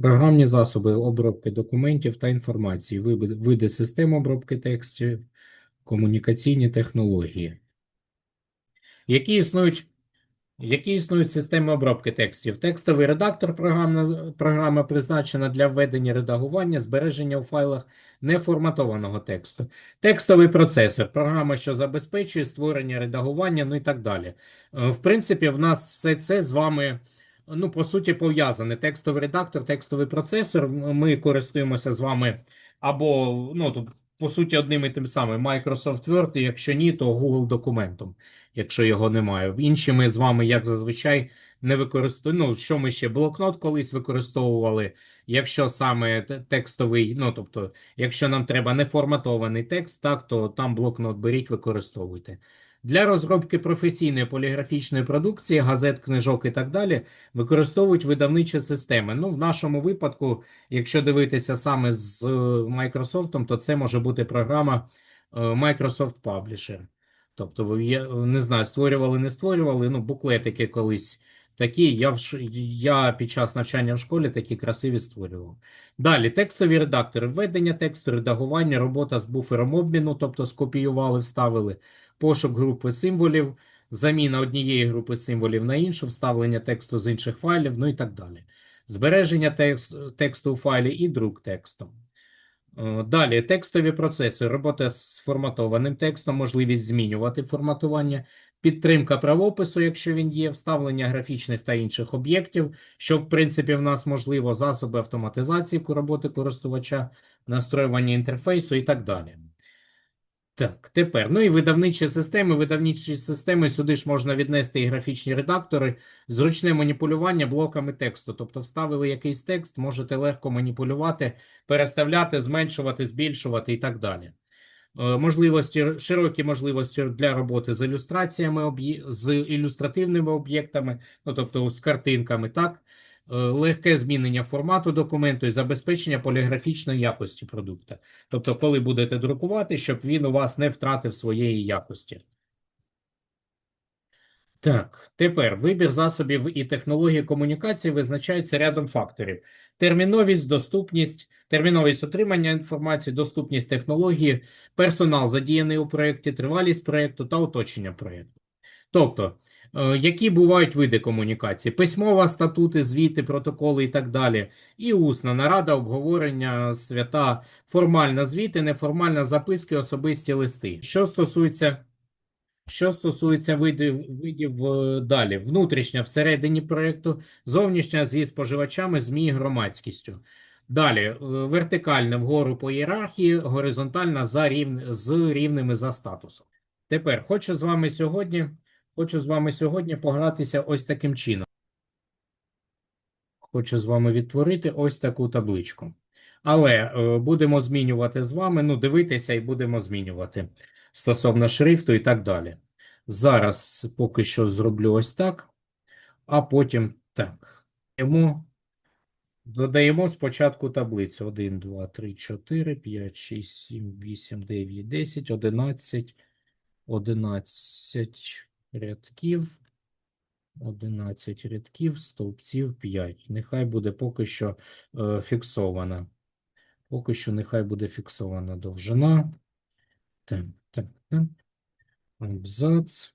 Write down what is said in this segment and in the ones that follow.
Програмні засоби обробки документів та інформації, види, систем обробки текстів, комунікаційні технології. Які існують, які існують системи обробки текстів? Текстовий редактор програмна, програма призначена для введення редагування, збереження у файлах неформатованого тексту. Текстовий процесор програма, що забезпечує створення редагування, ну і так далі. Е, В принципі, в нас все це з вами ну, по суті, пов'язане. Текстовий редактор, текстовий процесор. Ми користуємося з вами або, ну, по суті, одним і тим самим Microsoft Word, і якщо ні, то Google документом, якщо його немає. Інші ми з вами, як зазвичай, не використовуємо. Ну, що ми ще? Блокнот колись використовували. Якщо саме те- текстовий, ну, тобто, якщо нам треба неформатований текст, так, то там блокнот беріть, використовуйте. Для розробки професійної поліграфічної продукції, газет, книжок і так далі використовують видавничі системи. Ну, в нашому випадку, якщо дивитися саме з е, Microsoft, то це може бути програма е, Microsoft Publisher. Тобто, ви не знаю, створювали, не створювали, ну, буклетики колись такі. Я, в, я під час навчання в школі такі красиві створював. Далі, текстові редактори, введення тексту, редагування, робота з буфером обміну, тобто скопіювали, вставили, пошук групи символів, заміна однієї групи символів на іншу, вставлення тексту з інших файлів, ну і так далі. Збереження текст, тексту у файлі і друк тексту. Е, Далі текстові процеси, робота з форматованим текстом, можливість змінювати форматування, підтримка правопису, якщо він є, вставлення графічних та інших об'єктів, що в принципі в нас можливо, засоби автоматизації роботи користувача, настроювання інтерфейсу і так далі. Так, тепер. Ну і видавничі системи. Видавничі системи сюди ж можна віднести і графічні редактори, зручне маніпулювання блоками тексту. Тобто вставили якийсь текст, можете легко маніпулювати, переставляти, зменшувати, збільшувати і так далі. Е, Можливості, широкі можливості для роботи з ілюстраціями, з ілюстративними об'єктами, ну тобто з картинками, так? Е, Легке змінення формату документу і забезпечення поліграфічної якості продукту. Тобто, коли будете друкувати, щоб він у вас не втратив своєї якості. Так, тепер вибір засобів і технології комунікації визначається рядом факторів: терміновість, доступність, терміновість отримання інформації, доступність технології, персонал задіяний у проєкті, тривалість проєкту та оточення проєкту. Тобто, е, які бувають види комунікації: письмова, статути, звіти, протоколи і так далі, і усна нарада, обговорення, свята, формальна звіти, неформальна записки, особисті листи. Що стосується що стосується видів, видів е, далі, внутрішня всередині проєкту, зовнішня зі споживачами, ЗМІ і громадськістю. Далі, е, вертикальна вгору по ієрархії, горизонтальна за рівн, з рівними за статусом. Тепер хочу з вами сьогодні, хочу з вами сьогодні погратися ось таким чином. Хочу з вами відтворити ось таку табличку. Але е, будемо змінювати з вами, ну, дивитися і будемо змінювати стосовно шрифту і так далі. Зараз поки що зроблю ось так, а потім так. Додаємо, додаємо спочатку таблицю 1, 2, 3, 4, 5, 6, 7, 8, 9, 10, 11, 11 рядків, 11 рядків, стовпців 5. Нехай буде поки що е, фіксована. Поки що нехай буде фіксована довжина. Так, так, так. Абзац.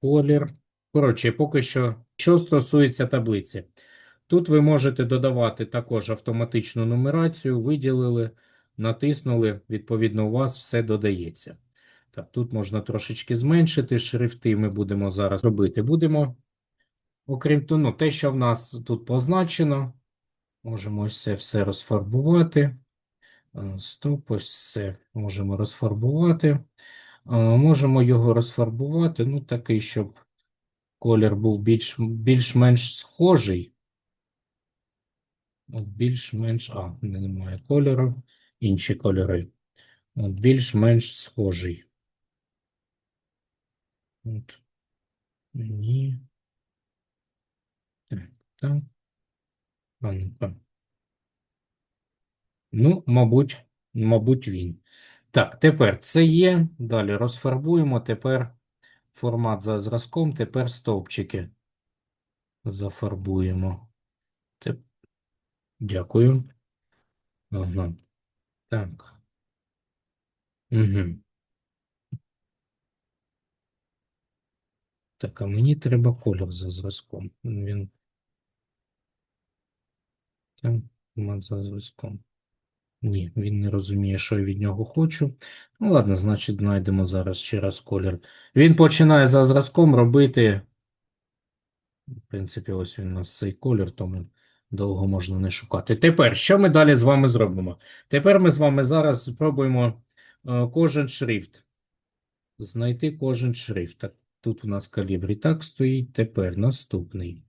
Колір. Коротше, поки що, що стосується таблиці. Тут ви можете додавати також автоматичну нумерацію, виділили, натиснули, відповідно, у вас все додається. Так, тут можна трошечки зменшити шрифти, ми будемо зараз робити. Будемо, окрім того, ну, те, що в нас тут позначено, можемо ось це все розфарбувати. Е, Стоп, ось це можемо розфарбувати. Е, Можемо його розфарбувати, ну, такий, щоб колір був більш, більш-менш схожий. От Більш-менш, а, немає кольору, інші кольори. Більш-менш схожий. От. Ні. Так, так. А ну-ка. Ну, мабуть, мабуть, він. Так, тепер це є. Далі розфарбуємо. Тепер формат за зразком, тепер стовпчики зафарбуємо. Те- Дякую. Ага. Так. Угу. Так, а мені треба колір за зразком. Він там за зразком. Ні, він не розуміє, що я від нього хочу. Ну, ладно, значить, знайдемо зараз ще раз колір. Він починає за зразком робити. В принципі, ось він у нас цей колір, тому довго можна не шукати. Тепер, що ми далі з вами зробимо? Тепер ми з вами зараз спробуємо е, кожен шрифт. Знайти кожен шрифт. Так, тут у нас калібр і так стоїть. Тепер наступний.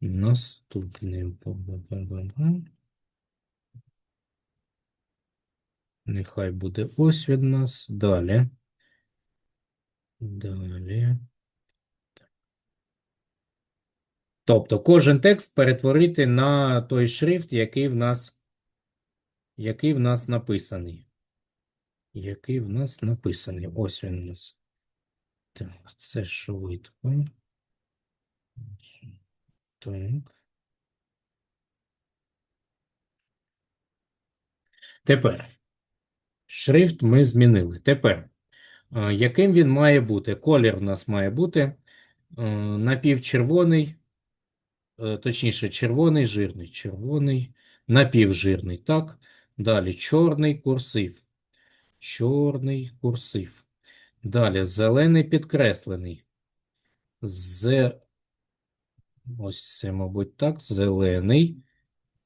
Наступний. Нехай буде ось від нас. Далі. Далі. Тобто кожен текст перетворити на той шрифт, який в нас, який в нас написаний. Який в нас написаний. Ось він у нас. Так, це швидко. Так. Тепер. Шрифт ми змінили. Тепер, яким він має бути? Колір в нас має бути напівчервоний, е, точніше, червоний, жирний, червоний, напівжирний, так? Далі чорний курсив. Чорний курсив. Далі зелений підкреслений. З... Ось це, мабуть, так. Зелений.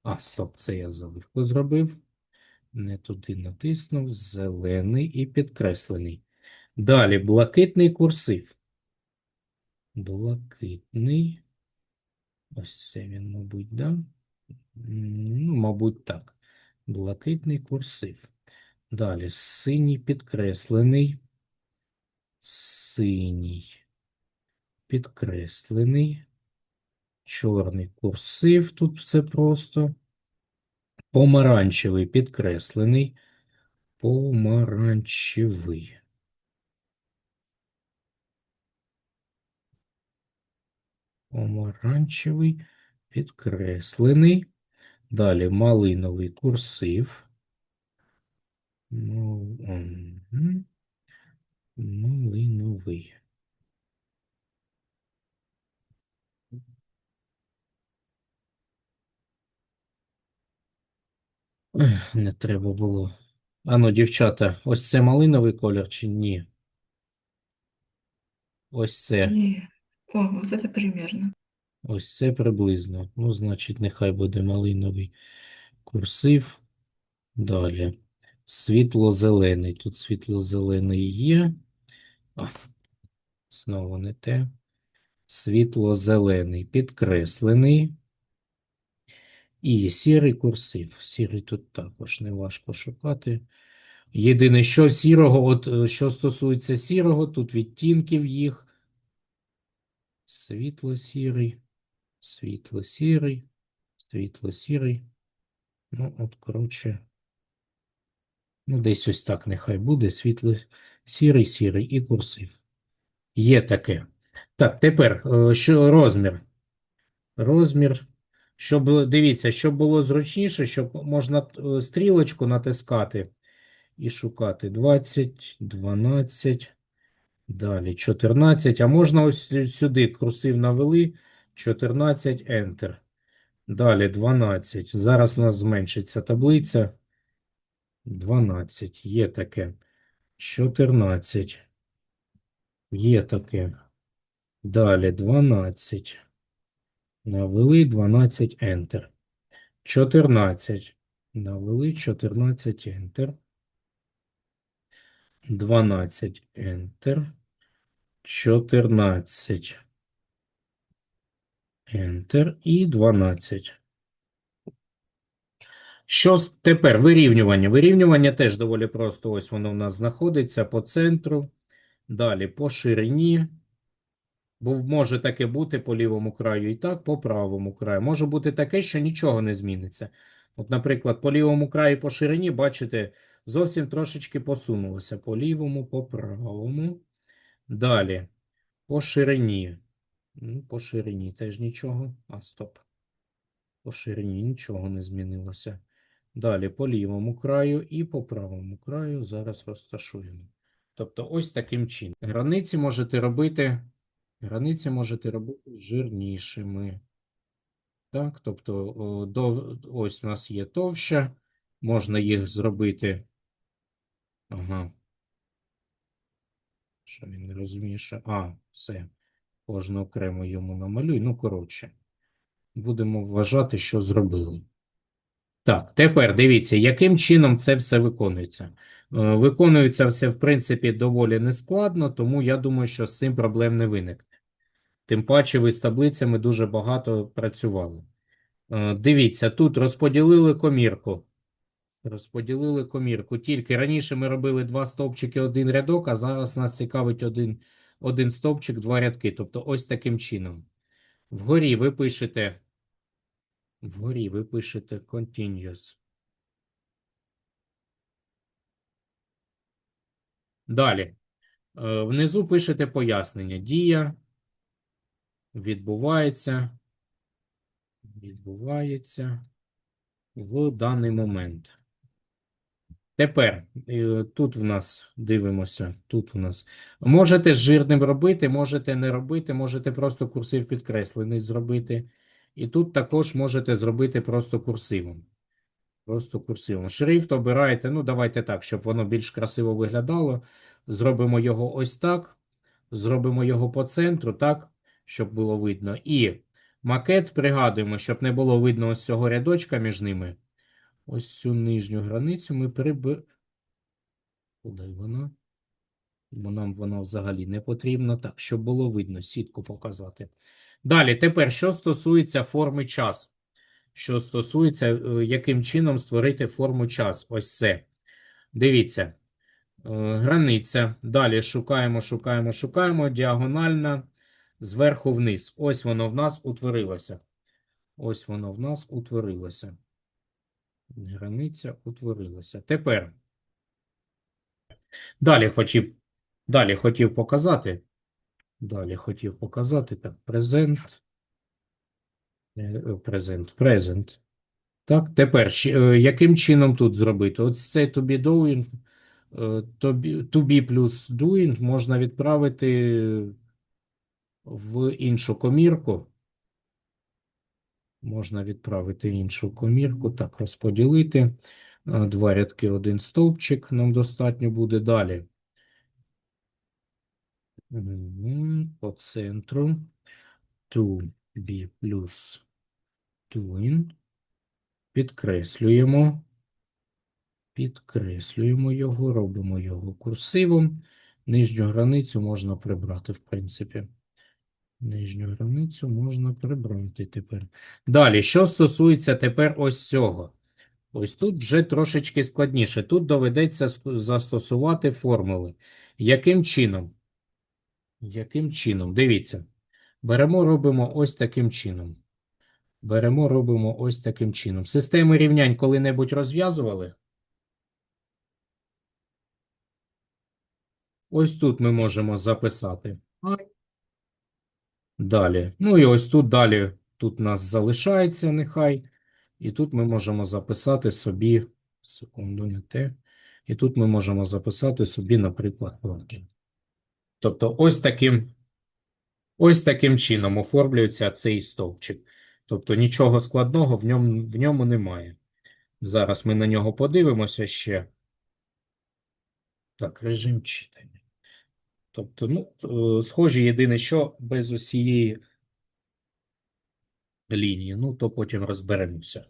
А, стоп, це я заливку зробив. Не туди натиснув. Зелений і підкреслений. Далі блакитний курсив. Блакитний. Ось це він, мабуть, да? Ну, мабуть, так. Блакитний курсив. Далі синій підкреслений. Синій підкреслений. Чорний курсив. Тут все просто. Помаранчевий підкреслений. Помаранчевий. Помаранчевий підкреслений. Далі малиновий курсив. Ну, мгм. Малиновий. Не треба було. Ану, дівчата, ось це малиновий колір чи ні? Ось це. Не. О, вот это примерно. Ось це приблизно. Ну, значить, нехай буде малиновий курсив. Далі. Світло-зелений. Тут світло-зелений є. Знову не те. Світло-зелений підкреслений. І сірий курсив. Сірий тут також не важко шукати. Єдине, що сірого, от е, що стосується сірого, тут відтінків їх. Світло-сірий, світло-сірий, світло-сірий. Ну, от, коротше, ну, десь ось так нехай буде. Світло-сірий, сірий і курсив. Є таке. Так, тепер, е, що розмір? Розмір. Щоб, дивіться, щоб було зручніше, щоб можна е, стрілочку натискати і шукати 20, 12, далі 14, а можна ось сюди курсив навели, 14, Enter. Далі 12. Зараз у нас зменшиться таблиця. 12. Є таке. 14. Є таке. Далі 12. Навели 12 Enter. 14. Навели 14 Enter. 12 Enter. 14 Enter і 12. Що тепер? Вирівнювання. Вирівнювання теж доволі просто. Ось воно в нас знаходиться по центру. Далі по ширині. Бо може таке бути по лівому краю і так, по правому краю. Може бути таке, що нічого не зміниться. От, наприклад, по лівому краю по ширині, бачите, зовсім трошечки посунулося. По лівому, по правому. Далі. По ширині. Ну, по ширині теж нічого. А, стоп. По ширині нічого не змінилося. Далі по лівому краю і по правому краю зараз розташуємо. Тобто ось таким чином. Границі можете робити, границі можете робити жирнішими. Так, тобто о, до, ось у нас є товща, можна їх зробити. Ага. Що він не розуміє, що. А, все. Кожну окремо йому намалюй. Ну, коротше. Будемо вважати, що зробили. Так, тепер дивіться, яким чином це все виконується. Е, Виконується все, в принципі, доволі нескладно, тому я думаю, що з цим проблем не виникне. Тим паче, ви з таблицями дуже багато працювали. Е, Дивіться, тут розподілили комірку. Розподілили комірку. Тільки раніше ми робили два стовпчики, один рядок, а зараз нас цікавить один, один стовпчик, два рядки. Тобто ось таким чином. Вгорі ви пишете. Вгорі ви пишете continuous. Далі. Е, Внизу пишете пояснення. Дія відбувається. Відбувається в даний момент. Тепер е, тут в нас дивимося. Тут в нас можете жирним робити, можете не робити, можете просто курсив підкреслений зробити. І тут також можете зробити просто курсивом. Просто курсивом. Шрифт обираєте. Ну, давайте так, щоб воно більш красиво виглядало. Зробимо його ось так. Зробимо його по центру, так, щоб було видно. І макет пригадуємо, щоб не було видно ось цього рядочка між ними. Ось цю нижню границю ми приб... Куди вона? Бо нам вона взагалі не потрібна. Так, щоб було видно, сітку показати. Далі, тепер, що стосується форми час. Що стосується, е, яким чином створити форму час. Ось це. Дивіться. Е, Границя. Далі шукаємо, шукаємо, шукаємо. Діагональна. Зверху вниз. Ось воно в нас утворилося. Ось воно в нас утворилося. Границя утворилася. Тепер. Далі хотів, далі хотів показати. Далі хотів показати. Так, презент. Презент. Презент. Так, тепер, е, яким чином тут зробити? Ось цей to be doing, е, to be, плюс doing можна відправити в іншу комірку. Можна відправити іншу комірку. Так, розподілити. Е, Два рядки, один стовпчик нам достатньо буде далі. По центру. To be плюс doing. Підкреслюємо. Підкреслюємо його, робимо його курсивом. Нижню границю можна прибрати, в принципі. Нижню границю можна прибрати тепер. Далі, що стосується тепер ось цього. Ось тут вже трошечки складніше. Тут доведеться застосувати формули. Яким чином? Яким чином? Дивіться. Беремо, робимо ось таким чином. Беремо, робимо ось таким чином. Системи рівнянь коли-небудь розв'язували? Ось тут ми можемо записати. Далі. Ну і ось тут далі. Тут нас залишається нехай. І тут ми можемо записати собі. Секунду, не те. І тут ми можемо записати собі, наприклад, кроки. Тобто ось таким, ось таким чином оформлюється цей стовпчик. Тобто нічого складного в ньому, в ньому немає. Зараз ми на нього подивимося ще. Так, режим читання. Тобто, ну, е, схожі, єдине, що без усієї лінії. Ну, то потім розберемося.